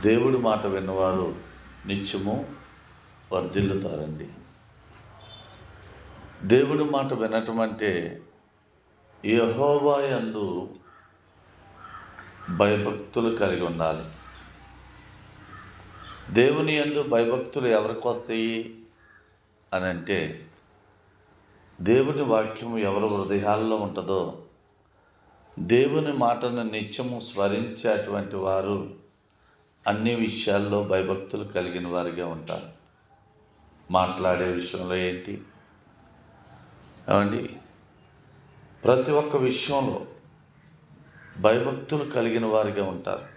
దేవుడి మాట విన్నవారు నిత్యము వర్ధిల్లుతారండి. దేవుడి మాట వినటం అంటే యెహోవా యందు భయభక్తులు కలిగి ఉండాలి. దేవుని యందు భయభక్తులు ఎవరికి వస్తాయి? అని అంటే దేవుని వాక్యం ఎవరి హృదయాల్లో ఉంటుందో దేవుని మాటను నిత్యము స్మరించేటువంటి వారు అన్ని విషయాల్లో భయభక్తులు కలిగిన వారిగా ఉంటారు. మాట్లాడే విషయంలో ఏంటి? ఏమండి? ప్రతి ఒక్క విషయంలో భయభక్తులు కలిగిన వారిగా ఉంటారు.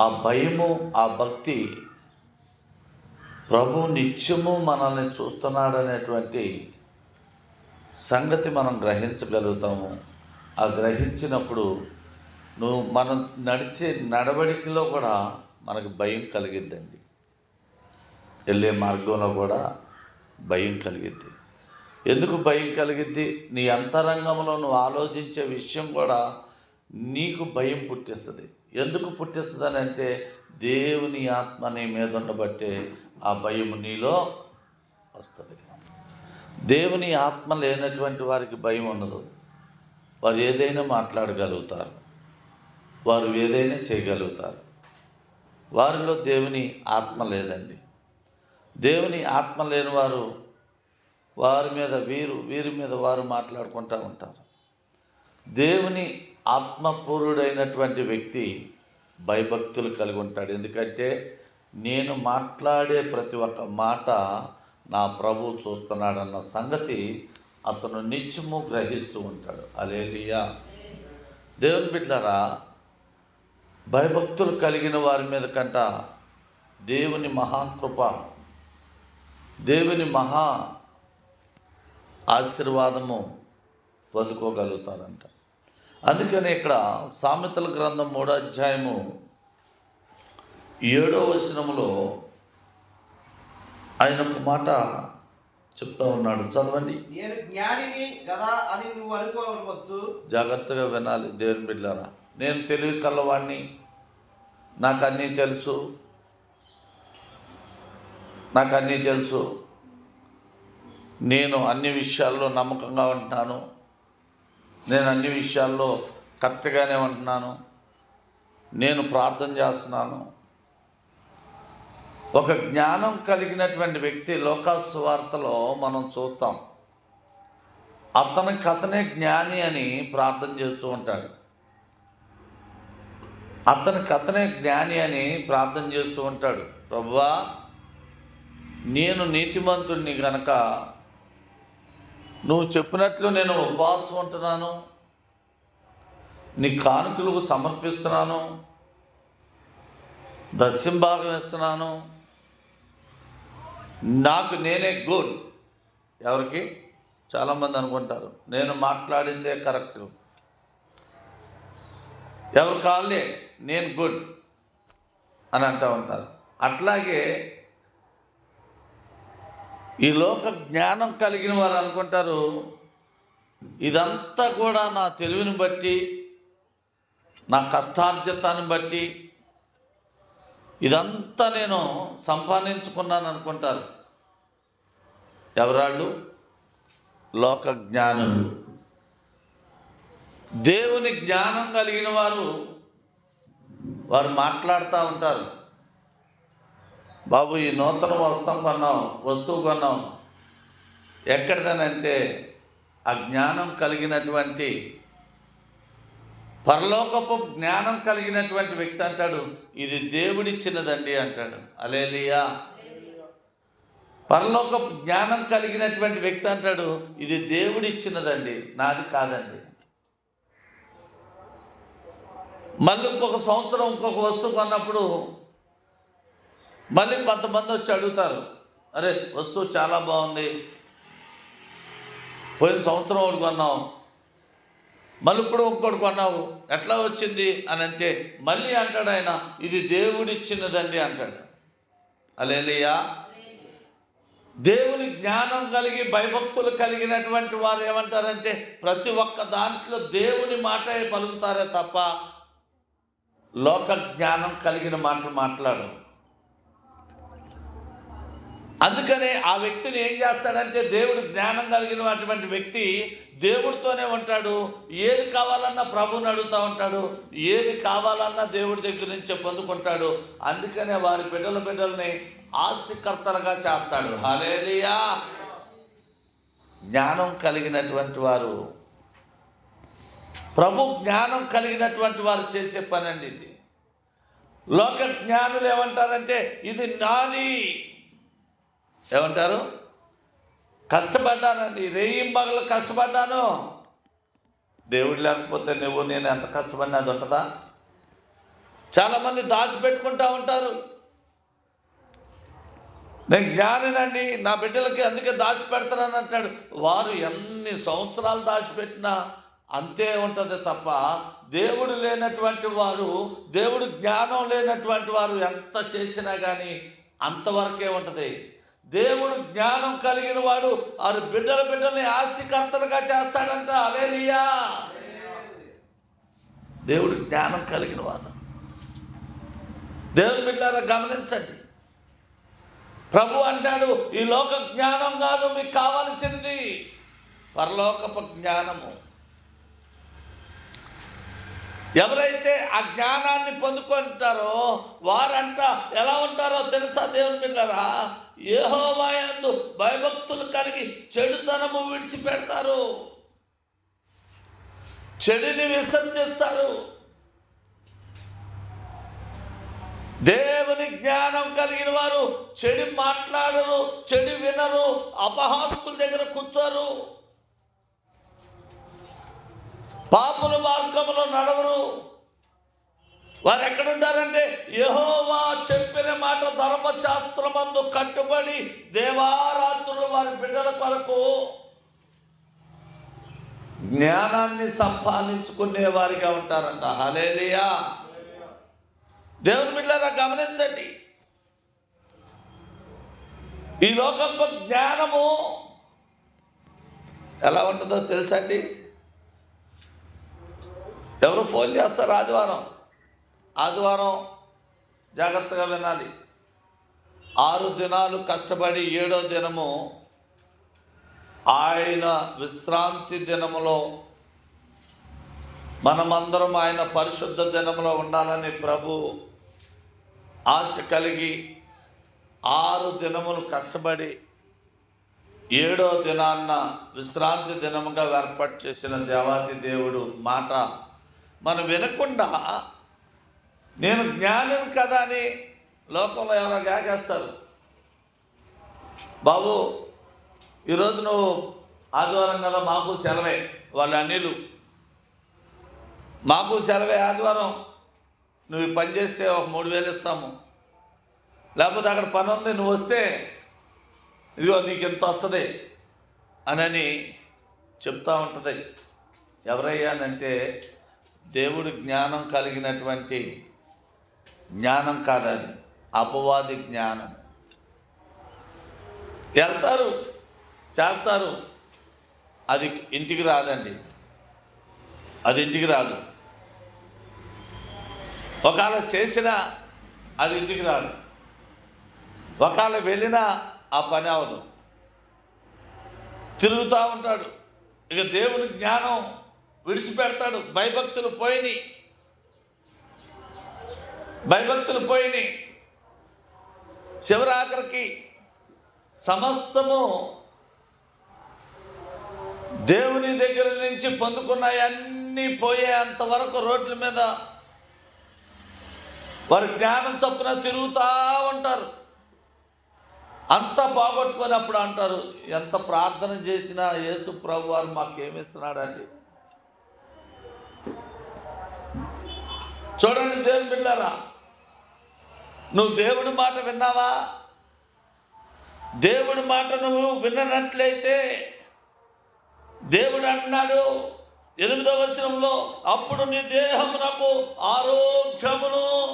ఆ భయము ఆ భక్తి ప్రభు నిత్యము మనల్ని చూస్తున్నాడనేటువంటి సంగతి మనం గ్రహించగలుగుతాము. ఆ గ్రహించినప్పుడు నువ్వు మనం నడిచే నడవడికలో కూడా మనకు భయం కలిగిద్దండి. వెళ్ళే మార్గంలో కూడా భయం కలిగిద్ది. ఎందుకు భయం కలిగిద్ది? నీ అంతరంగంలో నువ్వు ఆలోచించే విషయం కూడా నీకు భయం పుట్టిస్తుంది. ఎందుకు పుట్టిస్తుంది అని అంటే దేవుని ఆత్మ నీ మీద ఉండబట్టే ఆ భయం నీలో వస్తుంది. దేవుని ఆత్మ లేనటువంటి వారికి భయం ఉండదు. వారు ఏదైనా మాట్లాడగలుగుతారు. వారు ఏదైనా చేయగలుగుతారు. వారిలో దేవుని ఆత్మ లేదండి. దేవుని ఆత్మ లేని వారు వారి మీద వీరు వీరి మీద వారు మాట్లాడుకుంటూ ఉంటారు. దేవుని ఆత్మపూర్ణుడైనటువంటి వ్యక్తి భయభక్తులు కలిగి ఉంటాడు. ఎందుకంటే నేను మాట్లాడే ప్రతి ఒక్క మాట నా ప్రభు చూస్తున్నాడన్న సంగతి అతను నిత్యము గ్రహిస్తూ ఉంటాడు. అలేలియా దేవుని బిడ్డరా భయభక్తులు కలిగిన వారి మీద కంట దేవుని మహాకృప దేవుని మహా ఆశీర్వాదము పొందుకోగలుగుతారంట. అందుకని ఇక్కడ సామెతల గ్రంథం మూడో అధ్యాయము ఏడో వచనములో ఆయన ఒక మాట చెప్తా ఉన్నాడు. చదవండి. నేను జ్ఞానిని గదా అని నువ్వు అనుకోవద్దు. జాగ్రత్తగా వినాలి దేవుని బిడ్డారా. నేను తెలివి కల్లవాడిని నాకు అన్నీ తెలుసు. నాకు అన్నీ తెలుసు. నేను అన్ని విషయాల్లో నమ్మకంగా ఉంటున్నాను. నేను అన్ని విషయాల్లో కరెక్ట్గానే ఉంటున్నాను. నేను ప్రార్థన చేస్తున్నాను. ఒక జ్ఞానం కలిగినటువంటి వ్యక్తి లోకాసు వార్తలో మనం చూస్తాం. అతనికి అతనే జ్ఞాని అని ప్రార్థన చేస్తూ ఉంటాడు. అతనికి అతనే జ్ఞాని అని ప్రార్థన చేస్తూ ఉంటాడు. ప్రభువా నేను నీతిమంతుడిని గనక నువ్వు చెప్పినట్లు నేను ఉపవాసం ఉంటున్నాను. నీ కానుకలకు సమర్పిస్తున్నాను. దస్యం భాగం ఇస్తున్నాను నాకు నేనే గుడ్ ఎవరికి? చాలామంది అనుకుంటారు. నేను మాట్లాడిందే కరెక్ట్. ఎవరు కాళ్ళే నేను గుడ్ అని అంటూ ఉంటారు. అట్లాగే ఈ లోక జ్ఞానం కలిగిన వారు అనుకుంటారు ఇదంతా కూడా నా తెలివిని బట్టి నా కష్టార్జితాన్ని బట్టి ఇదంతా నేను సంపాదించుకున్నాను అనుకుంటారు. ఎవరాళ్ళు? లోక జ్ఞానులు. దేవుని జ్ఞానం కలిగిన వారు వారు మాట్లాడుతూ ఉంటారు. బాబు ఈ నూతన వస్త్రం కొన్నాం వస్తువు కొన్నాం. ఎక్కడిదనంటే ఆ జ్ఞానం కలిగినటువంటి పరలోకపు జ్ఞానం కలిగినటువంటి వ్యక్తి అంటాడు. ఇది దేవుడిచ్చినదండి అంటాడు. అలేలియా పరలోకపు జ్ఞానం కలిగినటువంటి వ్యక్తి అంటాడు. ఇది దేవుడిచ్చినదండి. నాది కాదండి. మళ్ళీ ఇంకొక సంవత్సరం ఇంకొక వస్తువు కొన్నప్పుడు మళ్ళీ కొంతమంది వచ్చి అడుగుతారు అరే వస్తువు చాలా బాగుంది. పోయిన సంవత్సరం ఒకటి కొన్నావు. మళ్ళీ ఇప్పుడు ఇంకోటి కొన్నావు. ఎట్లా వచ్చింది? అని అంటే మళ్ళీ అంటాడు ఆయన ఇది దేవుడిచ్చినదండి అంటాడు. అలేలియా దేవుని జ్ఞానం కలిగి భయభక్తులు కలిగినటువంటి వారు ఏమంటారంటే ప్రతి ఒక్క దాంట్లో దేవుని మాటే పలుకుతారే తప్ప లోక జ్ఞానం కలిగిన మాటలు మాట్లాడు. అందుకనే ఆ వ్యక్తిని ఏం చేస్తాడంటే దేవుడు జ్ఞానం కలిగిన అటువంటి వ్యక్తి దేవుడితోనే ఉంటాడు. ఏది కావాలన్నా ప్రభుని అడుగుతూ ఉంటాడు. ఏది కావాలన్నా దేవుడి దగ్గర నుంచే పొందుకుంటాడు. అందుకనే వారి బిడ్డల బిడ్డల్ని ఆస్తికర్తలుగా చేస్తాడు. హలేలియా జ్ఞానం కలిగినటువంటి వారు ప్రభు జ్ఞానం కలిగినటువంటి వారు చేసే పని అండి ఇది. లోక జ్ఞానులు ఏమంటారంటే ఇది నాది. ఏమంటారు? కష్టపడ్డానండి. రేయింబగలు కష్టపడ్డాను. దేవుడు లేకపోతే నువ్వు నేను ఎంత కష్టపడినది అది ఉంటుందా? చాలామంది దాచిపెట్టుకుంటా ఉంటారు. నేను జ్ఞానినండి. నా బిడ్డలకి అందుకే దాచిపెడతానని అంటాడు. వారు ఎన్ని సంవత్సరాలు దాచిపెట్టినా అంతే ఉంటుంది తప్ప దేవుడు లేనటువంటి వారు దేవుడు జ్ఞానం లేనటువంటి వారు ఎంత చేసినా కానీ అంతవరకే ఉంటుంది. దేవుడు జ్ఞానం కలిగిన వాడు వారి బిడ్డల బిడ్డల్ని ఆస్తికర్తలుగా చేస్తాడంట. అలేలియా దేవుడు జ్ఞానం కలిగిన వాడు. దేవుని బిడ్డలారా గమనించండి. ప్రభు అంటాడు ఈ లోక జ్ఞానం కాదు మీకు కావలసింది. పరలోకపు జ్ఞానము. ఎవరైతే ఆ జ్ఞానాన్ని పొందుకుంటారో వారంట ఎలా ఉంటారో తెలుసా దేవుని బిడ్డరా ఏహోవాయందు భయభక్తులు కలిగి చెడుతనము విడిచిపెడతారు. చెడుని విసర్జిస్తారు దేవుని జ్ఞానం కలిగిన వారు చెడు మాట్లాడరు చెడు వినరు అపహాసుకుల దగ్గర కూర్చోరు. పాపుల మార్గంలో నడవరు. వారు ఎక్కడుంటారంటే యహోవా చెప్పిన మాట ధర్మశాస్త్రమందు కట్టుబడి దేవారాత్రులు వారి బిడ్డల కొరకు జ్ఞానాన్ని సంపాదించుకునే వారిగా ఉంటారంట. హలేలియా దేవుని బిడ్డలారా గమనించండి. ఈ లోకంలో జ్ఞానము ఎలా ఉంటుందో తెలుసండి ఎవరు ఫోన్ చేస్తారు ఆదివారం? ఆదివారం జాగ్రత్తగా వినాలి. ఆరు దినాలు కష్టపడి ఏడో దినము ఆయన విశ్రాంతి దినములో మనమందరం ఆయన పరిశుద్ధ దినములో ఉండాలని ప్రభు ఆశ కలిగి ఆరు దినములు కష్టపడి ఏడో దినాన్న విశ్రాంతి దినముగా ఏర్పాటు చేసిన దేవాది దేవుడు మాట మనం వినకుండా నేను జ్ఞానం కదా అని లోకంలో ఎవరో గాకేస్తారు బాబు ఈరోజు నువ్వు ఆదివారం కదా మాకు సెలవే వాళ్ళ అన్నిలు. మాకు సెలవే ఆదివారం. నువ్వు పని చేస్తే ఒక మూడు వేలు ఇస్తాము. లేకపోతే అక్కడ పని ఉంది నువ్వు వస్తే ఇదిగో నీకు ఎంత వస్తుంది అనని చెప్తా ఉంటుంది. ఎవరయ్యానంటే దేవుడు జ్ఞానం కలిగినటువంటి జ్ఞానం కాదు అది అపవాది జ్ఞానం. వెళ్తారు చేస్తారు. అది ఇంటికి రాదండి. అది ఇంటికి రాదు. ఒకవేళ చేసినా అది ఇంటికి రాదు. ఒకవేళ వెళ్ళినా ఆ పని అవదు. తిరుగుతూ ఉంటాడు. ఇక దేవుని జ్ఞానం విడిచిపెడతాడు. భయభక్తులు పోయినాయి. భయభక్తులు పోయినాయి. శివరాఖరికి సమస్తము దేవుని దగ్గర నుంచి పొందుకున్నాయన్నీ పోయేంత వరకు రోడ్ల మీద వారి జ్ఞానం చొప్పున తిరుగుతూ ఉంటారు. అంతా పోగొట్టుకొని అప్పుడు అంటారు ఎంత ప్రార్థన చేసినా యేసు ప్రభు వారు మాకేమిస్తున్నాడండి? చూడండి దేవుని బిడ్డారా. నువ్వు దేవుడి మాట విన్నావా? దేవుడి మాట నువ్వు విన్నట్లయితే దేవుడు అంటున్నాడు ఎనిమిదవ వచనంలో అప్పుడు నీ దేహమునకు ఆరోగ్యమును.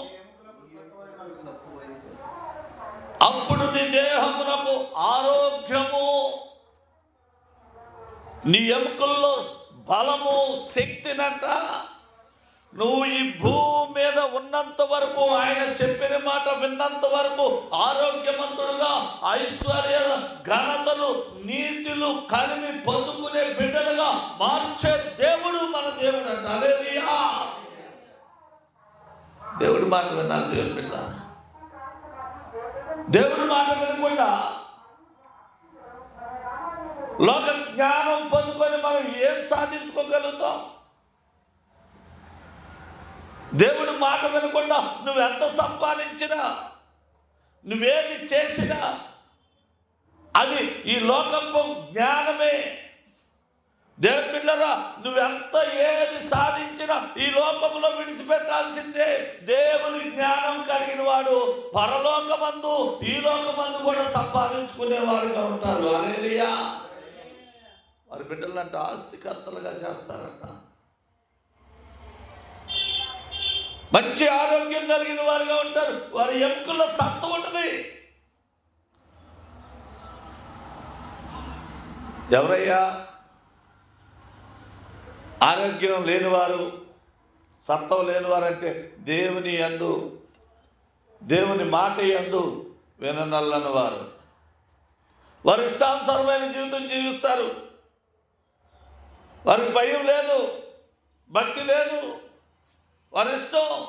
అప్పుడు నీ దేహమునకు ఆరోగ్యము. నీ ఎముకల్లో బలము శక్తినట్ట నువ్వు ఈ భూమి మీద ఉన్నంత వరకు ఆయన చెప్పిన మాట విన్నంత వరకు ఆరోగ్యవంతుడుగా ఐశ్వర్య ఘనతలు నీతులు కలిమి పొందుకునే బిడ్డలుగా మార్చే దేవుడు మన దేవుడు అంట దేవుడి మాట విన్నారు దేవుని బిడ్డ. దేవుడి మాట వినకుండా లోక జ్ఞానం పొందుకొని మనం ఏం సాధించుకోగలుగుతాం? దేవుడి మాట వినకుండా నువ్వెంత సంపాదించినా నువ్వేది చేసినా అది ఈ లోకపు జ్ఞానమే. దేవుని బిడ్డరా నువ్వెంత ఏది సాధించినా ఈ లోకంలో విడిచిపెట్టాల్సిందే దేవుని జ్ఞానం కలిగిన వాడు. పరలోకమందు ఈ లోకమందు కూడా సంపాదించుకునేవాడుగా ఉంటారు. అలేలియా వారి బిడ్డలంట ఆస్తికర్తలుగా చేస్తారంట. మంచి ఆరోగ్యం కలిగిన వారుగా ఉంటారు. వారి ఎముకల్లో సత్త ఉంటుంది. ఎవరయ్యా? ఆరోగ్యం లేనివారు సత్వం లేనివారంటే దేవుని యందు దేవుని మాట యందు విననల్లని వారు వారు ఇష్టానుసరమైన జీవితం జీవిస్తారు. వారికి భయం లేదు భక్తి లేదు. వారి ఇష్టం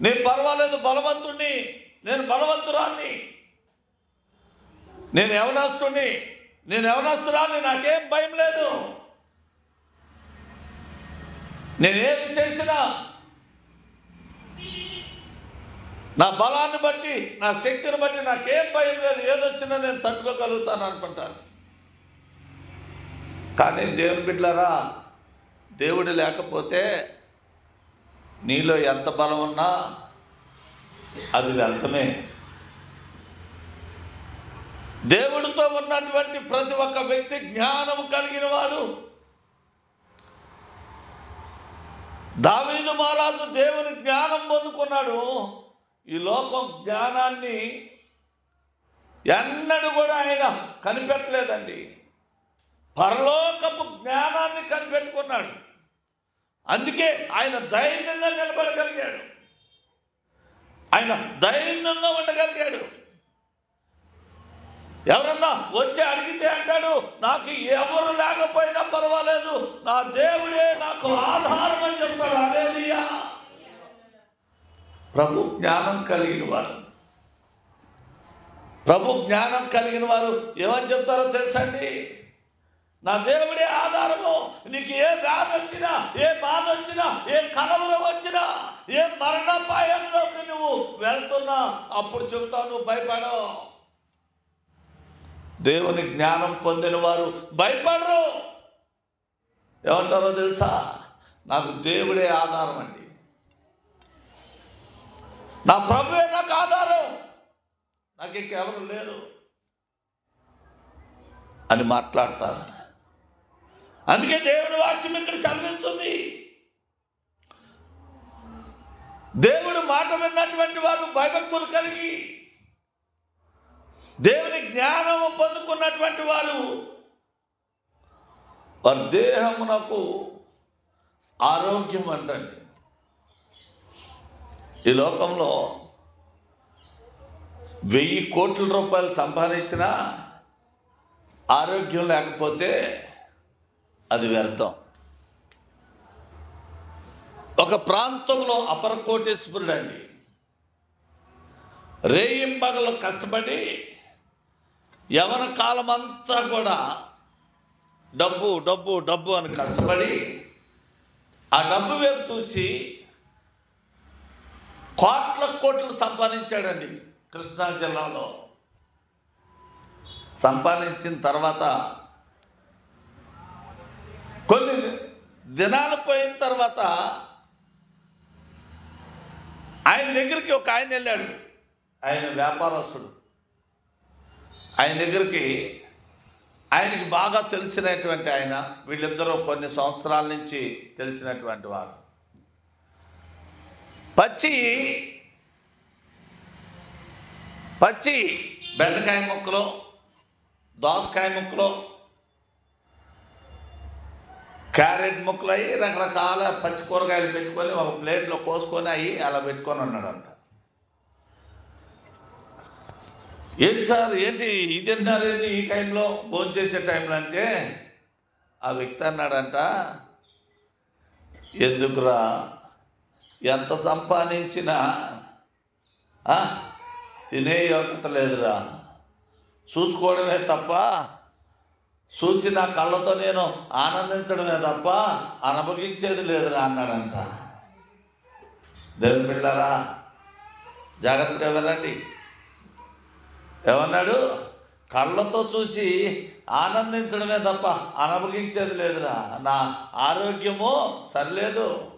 నేను పర్వాలేదు బలవంతుణ్ణి. నేను బలవంతురాల్ని. నేను యవనస్తుణ్ణి. నేను యవనాస్తురాల్ని నాకేం భయం లేదు. నేను ఏది చేసినా నా బలాన్ని బట్టి నా శక్తిని బట్టి నాకేం భయం లేదు. ఏదొచ్చినా నేను తట్టుకోగలుగుతాను అనుకుంటాను. కానీ దేవుని బిడ్డలరా దేవుడు లేకపోతే నీలో ఎంత బలం ఉన్నా అది వ్యర్థమే. దేవుడితో ఉన్నటువంటి ప్రతి ఒక్క వ్యక్తి జ్ఞానం కలిగిన వాడు. దావీదు మహారాజు దేవుని జ్ఞానం పొందుకున్నాడు. ఈ లోకం జ్ఞానాన్ని ఎన్నడూ కూడా ఆయన కనిపెట్టలేదండి. పరలోకపు జ్ఞానాన్ని కనిపెట్టుకున్నాడు. అందుకే ఆయన ధైర్యంగా నిలబడగలిగాడు. ఆయన ధైర్యంగా ఉండగలిగాడు. ఎవరన్నా వచ్చి అడిగితే అంటాడు నాకు ఎవరు లేకపోయినా పర్వాలేదు నా దేవుడే నాకు ఆధారం అని చెప్తాడు. అలేలియా ప్రభు జ్ఞానం కలిగిన వారు. ప్రభు జ్ఞానం కలిగిన వారు ఏమని చెప్తారో తెలుసండి నా దేవుడే ఆధారము. నీకు ఏ వ్యాధి వచ్చినా ఏ బాధ వచ్చినా ఏ కలవరం వచ్చినా ఏ మరణపాయంలోకి నువ్వు వెళ్తున్నా అప్పుడు చెబుతావు నువ్వు భయపడవు. దేవుని జ్ఞానం పొందిన వారు భయపడరు. ఏమంటారో తెలుసా? నాకు దేవుడే ఆధారం అండి. నా ప్రభువే నాకు ఆధారం. నాకు ఇంకెవరు లేరు అని మాట్లాడతారు. అందుకే దేవుడి వాక్యం ఇక్కడ సెలవిస్తుంది. దేవుడు మాట విన్నటువంటి వారు భయభక్తులు కలిగి దేవుని జ్ఞానము పొందుకున్నటువంటి వారు వారి దేహమునకు ఆరోగ్యం అంటండి. ఈ లోకంలో వెయ్యి కోట్ల రూపాయలు సంపాదించినా ఆరోగ్యం లేకపోతే అది వ్యర్థం. ఒక ప్రాంతంలో అపర కోటేశ్వరుడు అండి రేయింబగలు కష్టపడి యవన కాలమంతా కూడా డబ్బు డబ్బు డబ్బు అని కష్టపడి ఆ డబ్బు వైపు చూసి కోట్ల కోట్లు సంపాదించాడండి కృష్ణా జిల్లాలో. సంపాదించిన తర్వాత కొన్ని దినాలు పోయిన తర్వాత ఆయన దగ్గరికి ఒక ఆయన వెళ్ళాడు. ఆయన వ్యాపారస్తుడు. ఆయన దగ్గరికి ఆయనకి బాగా తెలిసినటువంటి ఆయన వీళ్ళిద్దరూ కొన్ని సంవత్సరాల నుంచి తెలిసినటువంటి వారు. పచ్చి పచ్చి బెండకాయ ముక్కలు దోసకాయ ముక్కలు క్యారెట్ ముక్కలు అయ్యి రకరకాల పచ్చి కూరగాయలు పెట్టుకొని ఒక ప్లేట్లో కోసుకొని అయ్యి అలా పెట్టుకొని ఉన్నాడంట. ఏంటి సార్ ఏంటి ఇది ఏంటి ఈ టైంలో? భోంచేసే టైంలో అంటే ఆ వ్యక్తి అన్నాడంట ఎందుకురా ఎంత సంపాదించినా తినే యోగ్యత లేదురా. చూసుకోవడమే తప్ప చూసి నా కళ్ళతో నేను ఆనందించడమే తప్ప అనుభవించేది లేదురా అన్నాడంట. దేవుని బిడ్డారా జాగ్రత్తగా వెళ్ళండి. ఏమన్నాడు? కళ్ళతో చూసి ఆనందించడమే తప్ప అనుభవించేది లేదురా. నా ఆరోగ్యము సరిలేదు.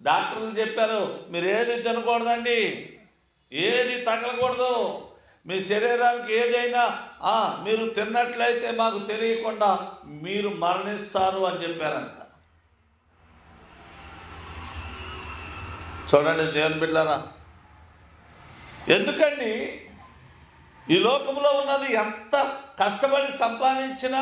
డాక్టర్లు చెప్పారు మీరు ఏది తినకూడదండి ఏది తగలకూడదు. మీ శరీరానికి ఏదైనా మీరు తిన్నట్లయితే మాకు తెలియకుండా మీరు మరణిస్తారు అని చెప్పారంట. చూడండి దేవుని బిడ్డారా ఎందుకండి? ఈ లోకంలో ఉన్నది ఎంత కష్టపడి సంపాదించినా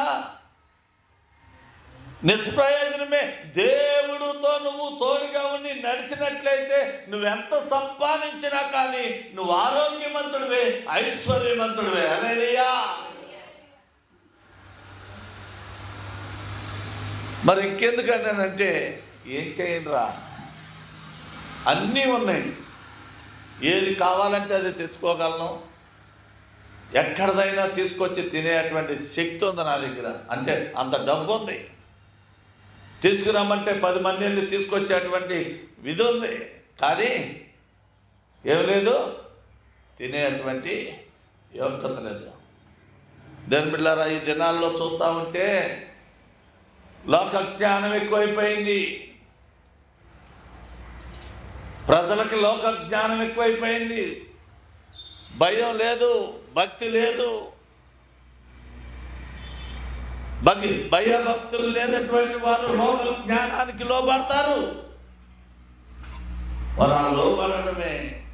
నిష్ప్రయోజనమే. దేవుడితో నువ్వు తోడుగా ఉండి నడిచినట్లయితే నువ్వెంత సంపాదించినా కానీ నువ్వు ఆరోగ్యవంతుడివే ఐశ్వర్యవంతుడివే అనేరియా మరి ఇంకెందుకంటానంటే ఏం చేయండిరా? అన్నీ ఉన్నాయి. ఏది కావాలంటే అది తెచ్చుకోగలను. ఎక్కడదైనా తీసుకొచ్చి తినేటువంటి శక్తి ఉంది నా దగ్గర. అంటే అంత డబ్బు ఉంది. తీసుకురమ్మంటే పది మందిని తీసుకొచ్చేటువంటి విధి ఉంది కానీ ఏం లేదు. తినేటువంటి యోగ్యత లేదు. దేని బిడ్డారా ఈ దినాల్లో చూస్తూ ఉంటే లోక జ్ఞానం ఎక్కువైపోయింది. ప్రజలకి లోక జ్ఞానం ఎక్కువైపోయింది. భయం లేదు భక్తి లేదు. భక్తి భయభక్తులు లేనటువంటి వారు లోక జ్ఞానానికి లోబడతారు. వారు ఆ లోబడమే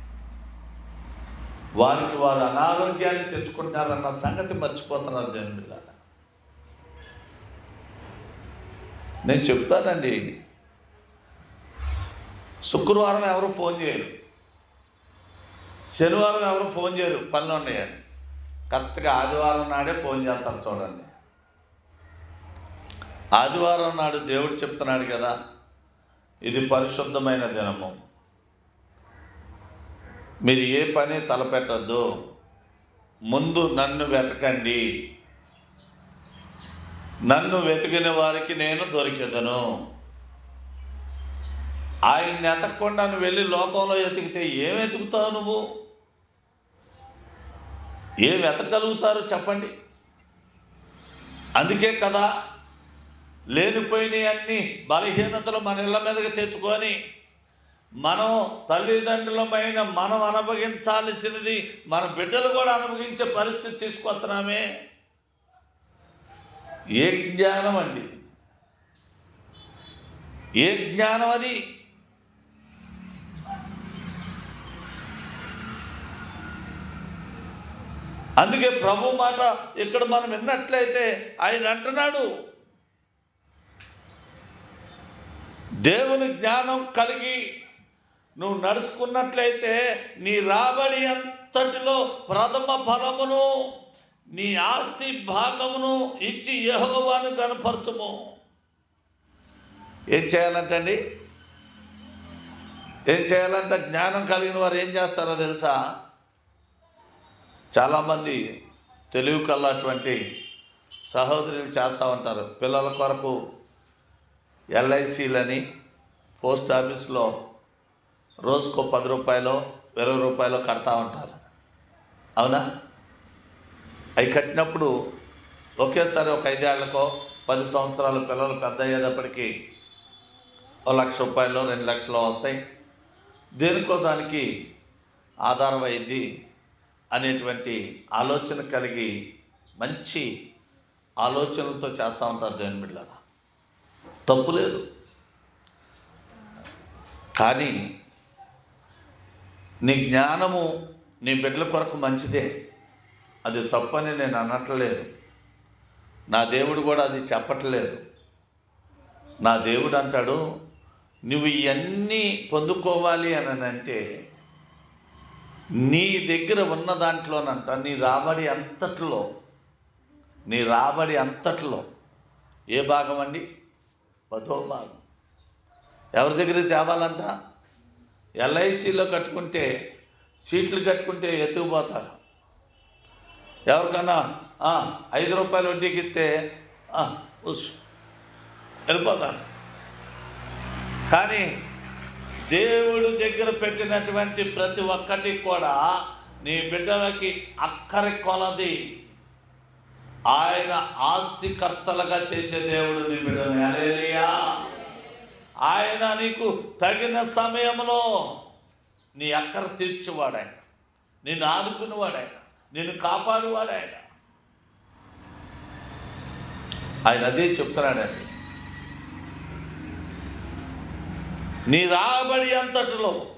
వారికి వారు అనారోగ్యాన్ని తెచ్చుకుంటారన్న సంగతి మర్చిపోతున్నారు దేని నేను చెప్తానండి. శుక్రవారం ఎవరు ఫోన్ చేయరు. శనివారం ఎవరు ఫోన్ చేయరు. పనులు ఉన్నాయని కరెక్ట్గా ఆదివారం నాడే ఫోన్ చేస్తారు చూడండి. ఆదివారం నాడు దేవుడు చెప్తున్నాడు కదా ఇది పరిశుద్ధమైన దినము. మీరు ఏ పని తలపెట్టద్దు ముందు నన్ను వెతకండి. నన్ను వెతికిన వారికి నేను దొరికెదను. ఆయన్ని ఎతకకుండా నువ్వు వెళ్ళి లోకంలో ఎతికితే ఏం వెతుకుతావు నువ్వు? ఏం వెతకగలుగుతారు చెప్పండి. అందుకే కదా లేనిపోయిన అన్ని బలహీనతలు మన ఇళ్ళ మీదకి తెచ్చుకొని మనం తల్లిదండ్రులమైన మనం అనుభవించాల్సినది మన బిడ్డలు కూడా అనుభవించే పరిస్థితి తీసుకొస్తున్నామే. ఏ జ్ఞానం అండి ఏ జ్ఞానం అది? అందుకే ప్రభు మాట ఇక్కడ మనం విన్నట్లయితే ఆయన అంటున్నాడు దేవుని జ్ఞానం కలిగి నువ్వు నడుచుకున్నట్లయితే నీ రాబడి అంతటిలో ప్రథమ ఫలమును నీ ఆస్తి భాగమును ఇచ్చి యహోవాను కనపరచము ఏం చేయాలంటండి? ఏం చేయాలంటే? జ్ఞానం కలిగిన వారు ఏం చేస్తారో తెలుసా? చాలామంది తెలివి కల్లటువంటి సహోదరులు చేస్తూ ఉంటారు. పిల్లల కొరకు ఎల్ఐసీలని పోస్ట్ ఆఫీస్లో రోజుకో పది రూపాయలు ఇరవై రూపాయలు కడతా ఉంటారు. అవునా? అవి కట్టినప్పుడు ఒకేసారి ఒక ఐదేళ్ళకో పది సంవత్సరాలు పిల్లలు పెద్ద అయ్యేటప్పటికి ఓ లక్ష రూపాయలు రెండు లక్షలు వస్తాయి. దేనికో దానికి ఆధారం అయింది అనేటువంటి ఆలోచన కలిగి మంచి ఆలోచనలతో చేస్తూ ఉంటారు దేవుని బిడ్డలారా తప్పు లేదు. కానీ నీ జ్ఞానము నీ బిడ్డల కొరకు మంచిదే. అది తప్పని నేను అనట్లేదు. నా దేవుడు కూడా అది చెప్పట్లేదు. నా దేవుడు అంటాడు నువ్వు ఇవన్నీ పొందుకోవాలి అని అంటే నీ దగ్గర ఉన్న దాంట్లోనంట నీ రాబడి అంతట్లో నీ రాబడి అంతట్లో ఏ భాగం అండి? పదో భాగం. ఎవరి దగ్గర తేవాలంట? ఎల్ఐసిలో కట్టుకుంటే సీట్లు కట్టుకుంటే ఎత్తుకుపోతారు ఎవరికన్నా ఐదు రూపాయలు వడ్డీకి ఇస్తే వెళ్ళిపోతారు. కానీ దేవుడు దగ్గర పెట్టినటువంటి ప్రతి ఒక్కటి కూడా నీ బిడ్డలకి అక్కరి కొలది. ఆయన ఆస్తికర్తలుగా చేసే దేవుడు నీ బిడ్డలు. ఆయన నీకు తగిన సమయంలో నీ అక్కర తీర్చేవాడు ఆయన నిన్ను ఆదుకునేవాడు ఆయన నిన్ను కాపాడేవాడు ఆయన ఆయన అదే చెప్తున్నాడండి. నీ రాబడి అంతటిలో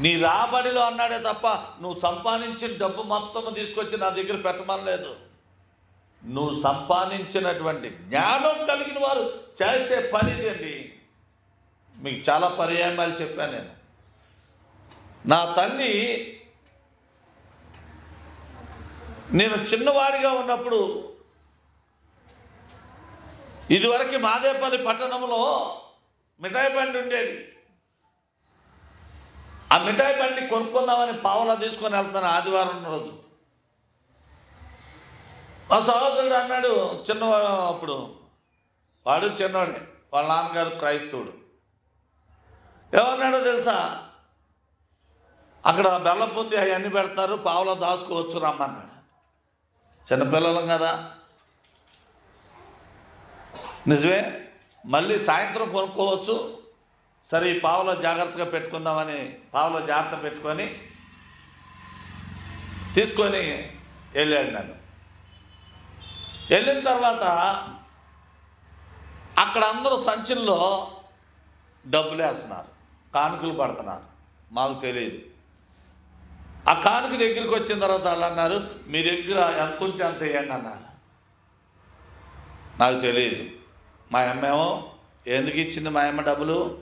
నీ రాబడిలో అన్నాడే తప్ప నువ్వు సంపాదించిన డబ్బు మొత్తం తీసుకొచ్చి నా దగ్గర పెట్టమనలేదు. నువ్వు సంపాదించినటువంటి జ్ఞానం కలిగిన వారు చేసే పనిదండి మీకు చాలా పర్యాయాలు చెప్పాను నేను. నా తల్లి నేను చిన్నవాడిగా ఉన్నప్పుడు ఇదివరకు మాదేపల్లి పట్టణంలో మిఠాయి బండి ఉండేది. ఆ మిఠాయి బండి కొనుక్కుందామని పావులా తీసుకొని వెళ్తాను ఆదివారం రోజు. మా సహోదరుడు అన్నాడు చిన్నవాడు అప్పుడు వాడు చిన్నవాడే వాళ్ళ నాన్నగారు క్రైస్తవుడు. ఏమన్నాడో తెలుసా? అక్కడ బెల్లం పొంది అవన్నీ పెడతారు పావులో దాచుకోవచ్చు రమ్మన్నాడు. చిన్నపిల్లలం కదా. నిజమే మళ్ళీ సాయంత్రం కొనుక్కోవచ్చు సరే ఈ పావులో జాగ్రత్తగా పెట్టుకుందామని పావులో జాగ్రత్త పెట్టుకొని తీసుకొని వెళ్ళాడు నన్ను. వెళ్ళిన తర్వాత అక్కడ అందరూ సంచుల్లో డబ్బులు వేస్తున్నారు. కానుకలు పడుతున్నారు. మాకు తెలియదు. ఆ కానుక దగ్గరికి వచ్చిన తర్వాత వాళ్ళు అన్నారు మీ దగ్గర ఎంత ఉంటే అంత వేయండి అన్నారు. నాకు తెలియదు. మా అమ్మేమో ఎందుకు ఇచ్చింది మా అమ్మ డబ్బులు?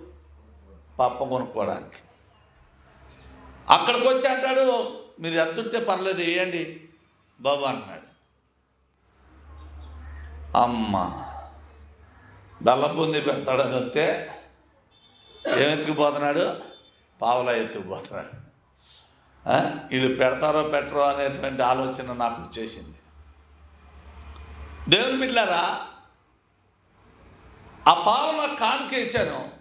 పప్ప కొనుక్కోవడానికి అక్కడికి వచ్చి అంటాడు మీరు ఎంత ఉంటే పర్లేదు వేయండి బాబు అన్నాడు అమ్మ బెల్లం బూంది పెడతాడని వస్తే ఏమెత్తుకుపోతున్నాడు పావులా ఎత్తుకుపోతున్నాడు. వీళ్ళు పెడతారో పెట్టరో అనేటువంటి ఆలోచన నాకు వచ్చేసింది. దేవుని బిడ్డారా ఆ పావుల కానుకేశాను.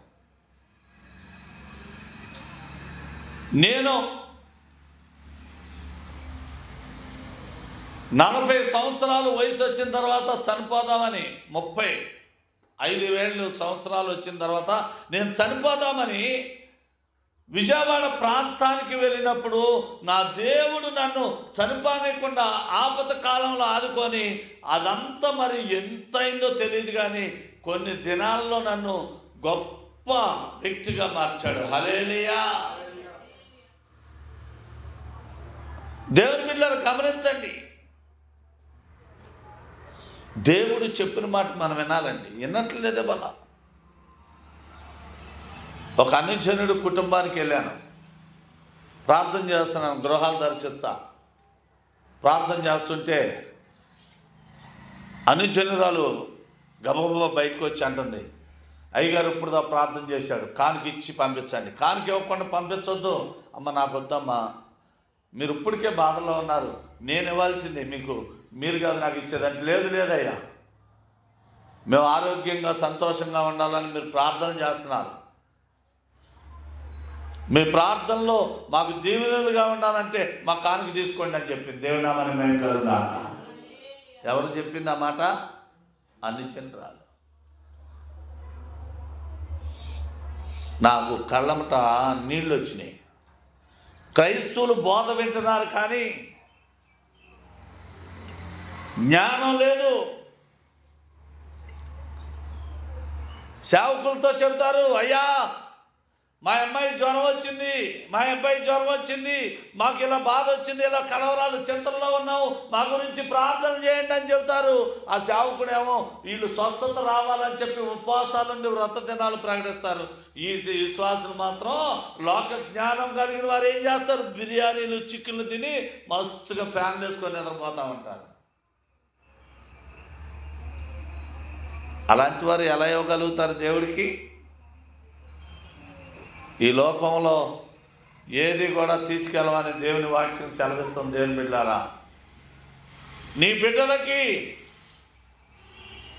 నేను నలభై సంవత్సరాలు వయసు వచ్చిన తర్వాత చనిపోదామని ముప్పై ఐదు వేలు సంవత్సరాలు వచ్చిన తర్వాత నేను చనిపోదామని విజయవాడ ప్రాంతానికి వెళ్ళినప్పుడు నా దేవుడు నన్ను చనిపోనికుండా ఆపద కాలంలో ఆదుకొని అదంతా మరి ఎంతైందో తెలియదు కానీ కొన్ని దినాల్లో నన్ను గొప్ప వ్యక్తిగా మార్చాడు. హలేలియా దేవుని బిడ్డలను గమనించండి. దేవుడు చెప్పిన మాట మనం వినాలండి. వినట్లేదే బల. ఒక అనుజనుడు కుటుంబానికి వెళ్ళాను. ప్రార్థన చేస్తున్నాను గృహాలు దర్శిస్తా. ప్రార్థన చేస్తుంటే అనుజనురాలు గబగబ బయటకు వచ్చి అంటుంది అయ్యగారు ఇప్పుడుదా ప్రార్థన చేశాడు. కానుక ఇచ్చి పంపించండి. కానుక ఇవ్వకుండా పంపించొద్దు. అమ్మ నాకు వద్దమ్మా మీరు ఇప్పటికే బాధలో ఉన్నారు. నేను ఇవ్వాల్సిందే మీకు. మీరు కాదు నాకు ఇచ్చేదంటే లేదు లేదయ్యా. మేము ఆరోగ్యంగా సంతోషంగా ఉండాలని మీరు ప్రార్థన చేస్తున్నారు. మీ ప్రార్థనలో మాకు దీవెనలుగా ఉండాలంటే మా కానికి తీసుకోండి అని చెప్పింది. దేవునామని మేము కలుదా ఎవరు చెప్పింది ఆ మాట? అన్ని చంద్రాలు. నాకు కళ్ళమట నీళ్ళు వచ్చినాయి. క్రైస్తవులు బోధ వింటున్నారు కానీ జ్ఞానం లేదు. సేవకులతో చెబుతారు అయ్యా మా అమ్మాయి జ్వరం వచ్చింది మా అబ్బాయి జ్వరం వచ్చింది మాకు ఇలా బాధ వచ్చింది ఇలా కలవరాలు చింతల్లో ఉన్నావు మా గురించి ప్రార్థన చేయండి అని చెబుతారు. ఆ సేవకుడేమో వీళ్ళు స్వస్థత రావాలని చెప్పి ఉపవాసాలు నుండి వ్రత దినాలు ప్రకటిస్తారు. ఈ విశ్వాసం మాత్రం లోక జ్ఞానం కలిగిన వారు ఏం చేస్తారు? బిర్యానీలు చికెన్లు తిని మస్తుగా ఫ్యాన్లు వేసుకొని నిద్రపోతూ ఉంటారు. అలాంటి వారు ఎలా ఇవ్వగలుగుతారు దేవుడికి? ఈ లోకంలో ఏది కూడా తీసుకెళ్ళమని దేవుని వాక్యం సెలవిస్తుంది. దేవుని బిడ్డారా నీ బిడ్డలకి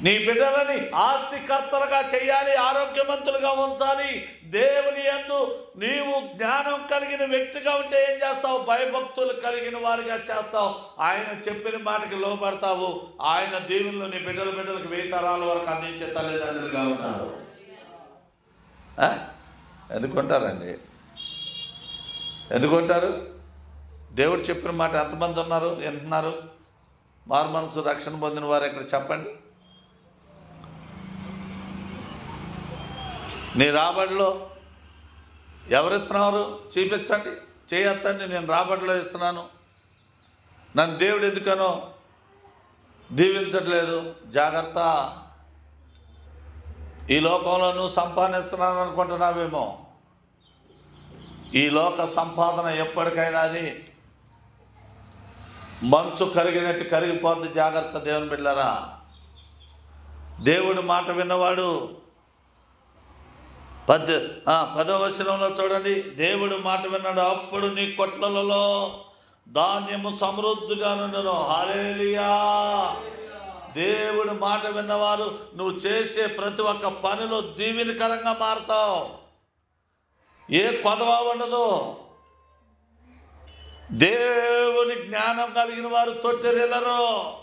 నీ బిడ్డలని ఆస్తికర్తలుగా చేయాలి ఆరోగ్యవంతులుగా ఉంచాలి. దేవుని యందు నీవు జ్ఞానం కలిగిన వ్యక్తిగా ఉంటే ఏం చేస్తావు? భయభక్తులు కలిగిన వారిగా చేస్తావు. ఆయన చెప్పిన మాటకి లోపడతావు ఆయన దీవుల్లో నీ బిడ్డల బిడ్డలకు వెయ్యి తరాల వరకు అందించే తల్లిదండ్రులుగా ఉంటారు. ఎందుకుంటారండి? ఎందుకుంటారు? దేవుడు చెప్పిన మాట ఎంతమంది ఉన్నారు వింటున్నారు? మారు మనసు రక్షణ పొందిన వారు ఇక్కడ చెప్పండి. నీ రాబడిలో ఎవరిస్తున్నారు చూపించండి చేయొత్తండి నేను రాబడిలో ఇస్తున్నాను. నన్ను దేవుడు ఎందుకనో దీవించట్లేదు. జాగ్రత్త. ఈ లోకంలో నువ్వు సంపాదిస్తున్నాను అనుకుంటున్నావేమో? ఈ లోక సంపాదన ఎప్పటికైనా అది మంచు కరిగినట్టు కరిగిపోద్ది. జాగ్రత్త దేవుని బిడ్డలరా. దేవుడి మాట విన్నవాడు పద్ ఆ, చూడండి. దేవుడు మాట విన్నాడు అప్పుడు నీ కొట్లలో ధాన్యము సమృద్ధిగా నుండును. హాలేలియా దేవుడు మాట విన్నవారు నువ్వు చేసే ప్రతి ఒక్క పనిలో దీవెనకరంగా మారుతావు. ఏ కొదవ ఉండదు. దేవుని జ్ఞానం కలిగిన వారు తొట్టెరెలరు